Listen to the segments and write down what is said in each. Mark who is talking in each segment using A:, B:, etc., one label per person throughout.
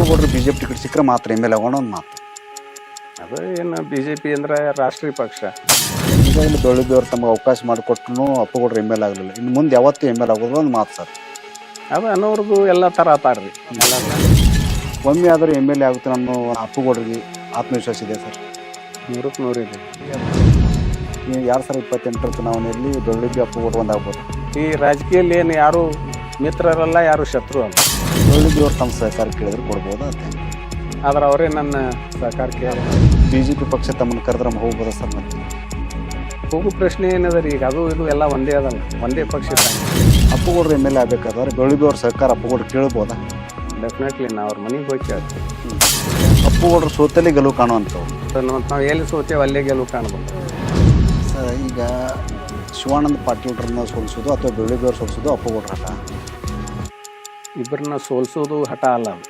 A: ಅಪ್ಪುಗೌಡ್ರು B J P ticket ಸಿಕ್ಕರೆ ಮಾತ್ರ M L ಆಗೋಣ ಒಂದು ಮಾತು
B: ಅದು ಏನು ಬಿ ಜೆ ಪಿ ಅಂದ್ರೆ ರಾಷ್ಟ್ರೀಯ ಪಕ್ಷ.
A: ಈಗಾಗಲೇ ದೊಡ್ಡದವ್ರು ತಮಗೆ ಅವಕಾಶ ಮಾಡಿಕೊಟ್ರು ಅಪ್ಪುಗೌಡ್ರು ಎಂ ಎಲ್ ಆಗಲಿಲ್ಲ. ಇನ್ನು ಮುಂದೆ ಯಾವತ್ತೂ ಎಂ ಎಲ್ ಆಗೋದು ಒಂದು ಮಾತು ಸರ್.
B: ಅದು ಅನ್ನೋರ್ಗು ಎಲ್ಲ ಥರ ಆತಾರ್ರಿ.
A: ಒಮ್ಮೆ ಆದರೂ ಎಂ ಎಲ್ ಎ ಆಗುತ್ತೆ ನಾನು ಅಪ್ಪಗೌಡ್ರಿಗೆ ಆತ್ಮವಿಶ್ವಾಸ ಇದೆ ಸರ್.
B: ನೂರಕ್ಕೆ ನೂರಿದೆ
A: ನೀವು ಎರಡು ಸಾವಿರದ ಇಪ್ಪತ್ತೆಂಟರ ಚುನಾವಣೆಯಲ್ಲಿ ಬೆಳ್ಳಿಗ್ಗೆ ಅಪ್ಪುಗೌಡ್ರು ಒಂದಾಗ್ಬೋದು?
B: ಈ ರಾಜಕೀಯದಲ್ಲಿ ಏನು ಯಾರು ಮಿತ್ರರಲ್ಲ ಯಾರು ಶತ್ರು ಅಲ್ಲ.
A: ಅವ್ರು ತಮ್ಮ ಸಹಕಾರ ಕೇಳಿದ್ರೆ ಕೊಡ್ಬೋದು ಅಂತ
B: ಆದ್ರೆ ಅವರೇ ನನ್ನ ಸಹಕಾರ ಕೇಳಿ
A: ಬಿ ಜೆ ಪಿ ಪಕ್ಷ ತಮ್ಮನ್ನು ಕರೆದ್ರೆ ಹೋಗ್ಬೋದ ಸರ್ ಮತ್ತೆ?
B: ಹೋಗೋ ಪ್ರಶ್ನೆ ಏನದ ರೀ? ಈಗ ಅದು ಇದು ಎಲ್ಲ ಒಂದೇ ಅದಲ್ಲ ಒಂದೇ ಪಕ್ಷ
A: ಅಪ್ಪುಗೌಡ್ರು ಎಂ ಎಲ್ ಎ ಆಗಬೇಕಾದ್ರೆ ಅವ್ರ ಸಹಕಾರ ಅಪ್ಪುಗೌಡ್ರು ಕೇಳ್ಬೋದಾ?
B: ಡೆಫಿನೆಟ್ಲಿ ನಾವು ಅವ್ರ ಮನೆಗೆ ಹೋಗಿ ಕೇಳ್ತೀವಿ
A: ಅಪ್ಪುಗೌಡ್ರು ಸೋತಲ್ಲಿ ಗೆಲುವು ಕಾಣುವಂಥವು.
B: ಮತ್ತು ನಾವು ಎಲ್ಲಿ ಸೋತೇವೆ ಅಲ್ಲೇ ಗೆಲುವು ಕಾಣ್ಬೋದು.
A: ಸರ್ ಈಗ ಶಿವಾನಂದ ಪಾಟೀಲ್ರನ್ನ ಸೋಲಿಸೋದು ಅಥವಾ ಬೆಳ್ಳಿಗೆ ಸೋಲಿಸೋದು ಅಪ್ಪುಗೌಡ್ರ ಹಠ
B: ಇಬ್ಬರನ್ನ ಸೋಲ್ಸೋದು ಹಠ ಅಲ್ಲ ಅದು.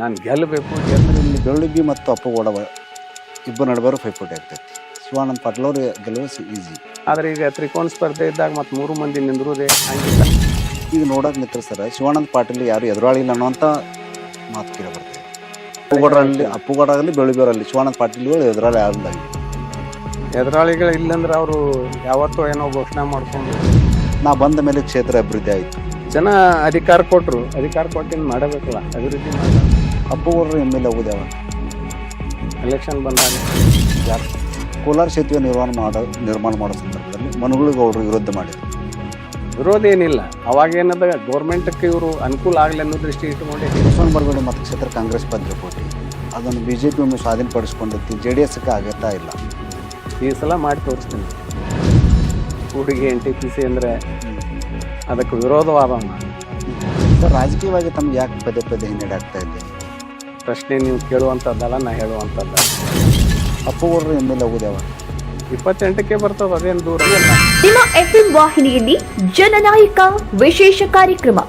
B: ನಾನು ಗೆಲ್ಲಬೇಕು ಗೆಲ್ಲ
A: ಇಲ್ಲಿ ಬೆಳ್ಳಿಗೆ ಮತ್ತು ಅಪ್ಪುಗೌಡ ಇಬ್ಬರು ನಡುವರು ಪೈಪೋಟಿ ಆಗ್ತೈತಿ. ಶಿವಾನಂದ ಪಾಟೀಲ್ ಅವರು ಗೆಲುವು ಈಸಿ
B: ಆದರೆ ಈಗ ತ್ರಿಕೋನ ಸ್ಪರ್ಧೆ ಇದ್ದಾಗ ಮತ್ತು ಮೂರು ಮಂದಿ ನಿಂದ್ರುದೇ ಹಂಗಿಲ್ಲ.
A: ಈಗ ನೋಡೋಕೆ ಮಿತ್ರ ಸರ್ ಶಿವಾನಂದ ಪಾಟೀಲ್ ಯಾರು ಎದುರಾಳಿಲ್ಲ ಅನ್ನೋಂಥ ಮಾತು ಕೇಳಿ ಬರ್ತದೆ ಅಪ್ಪುಗೌಡರಲ್ಲಿ ಅಪ್ಪುಗೌಡರಲ್ಲಿ ಬೆಳ್ಳಿಗೋರಲ್ಲಿ ಶಿವಾನಂದ ಪಾಟೀಲ್ಗಳು ಎದುರಾಳಿ ಆಗಿಲ್ಲ
B: ಎದುರಾಳಿಗಳು ಇಲ್ಲಂದ್ರೆ ಅವರು ಯಾವತ್ತೋ ಏನೋ ಘೋಷಣೆ ಮಾಡ್ಕೊಂಡು
A: ನಾ ಬಂದ ಮೇಲೆ ಕ್ಷೇತ್ರ ಅಭಿವೃದ್ಧಿ ಆಯಿತು.
B: ಜನ ಅಧಿಕಾರ ಕೊಟ್ಟರು ಅಧಿಕಾರ ಕೊಟ್ಟಿನ ಮಾಡಬೇಕಲ್ಲ ಅಭಿವೃದ್ಧಿ
A: ಅಪ್ಪುಗೌಡರು ಎಂ ಎಲ್ ಹೋಗುದು
B: ಎಲೆಕ್ಷನ್ ಬಂದಾಗ.
A: ಯಾರು? ಕೋಲಾರ ಸೇತುವೆ ನಿರ್ಮಾಣ ಮಾಡೋ ನಿರ್ಮಾಣ ಮಾಡೋ ಸಂದರ್ಭದಲ್ಲಿ ಮನುಗಳಿಗೌಡರು ವಿರೋಧ ಮಾಡಿದ್ರು.
B: ವಿರೋಧ ಏನಿಲ್ಲ. ಅವಾಗ ಏನದ ಗೌರ್ಮೆಂಟ್ಗೆ ಇವರು ಅನುಕೂಲ ಆಗಲಿ ಅನ್ನೋ ದೃಷ್ಟಿ ಇಟ್ಕೊಂಡು
A: ಬಸವನ ಮತ ಕ್ಷೇತ್ರ ಕಾಂಗ್ರೆಸ್ ಭದ್ರಕೋಟೆ ಅದನ್ನು ಬಿ ಜೆ ಪಿ ಒಮ್ಮೆ ಸ್ವಾಧೀನಪಡಿಸ್ಕೊಂಡೈತಿ ಜೆ ಡಿ ಎಸ್ಗೆ ಆಗತ್ತಾ ಇಲ್ಲ.
B: ಈ ಸಲ ಮಾಡಿ ತೋರಿಸ್ತೀನಿ. ಹುಡುಗಿ ಎನ್ ಟಿ ಪಿ ಸಿ ಅಂದರೆ ಅದಕ್ಕೆ ವಿರೋಧವಾದ
A: ಸರ್ ರಾಜಕೀಯವಾಗಿ ತಮ್ಗೆ ಯಾಕೆ ಪದೇ ಪದೇ ಹಿನ್ನಡೆಯಾಗ್ತಾ ಇದೆ?
B: ಪ್ರಶ್ನೆ ನೀವು ಕೇಳುವಂಥದ್ದಲ್ಲ ನಾ ಹೇಳುವಂಥದ್ದಲ್ಲ.
A: ಅಪ್ಪುಗೌಡರು ಎಂ ಎಲ್ ಹೋಗುದೇವ
B: ಇಪ್ಪತ್ತೆಂಟಕ್ಕೆ ಬರ್ತದೆ ಅದೇನು ದೂರ ಇಲ್ಲ.
C: ನಿಮ್ಮ ಎಫ್ಎಂ ವಾಹಿನಿಯಲ್ಲಿ ಜನನಾಯಕ ವಿಶೇಷ ಕಾರ್ಯಕ್ರಮ.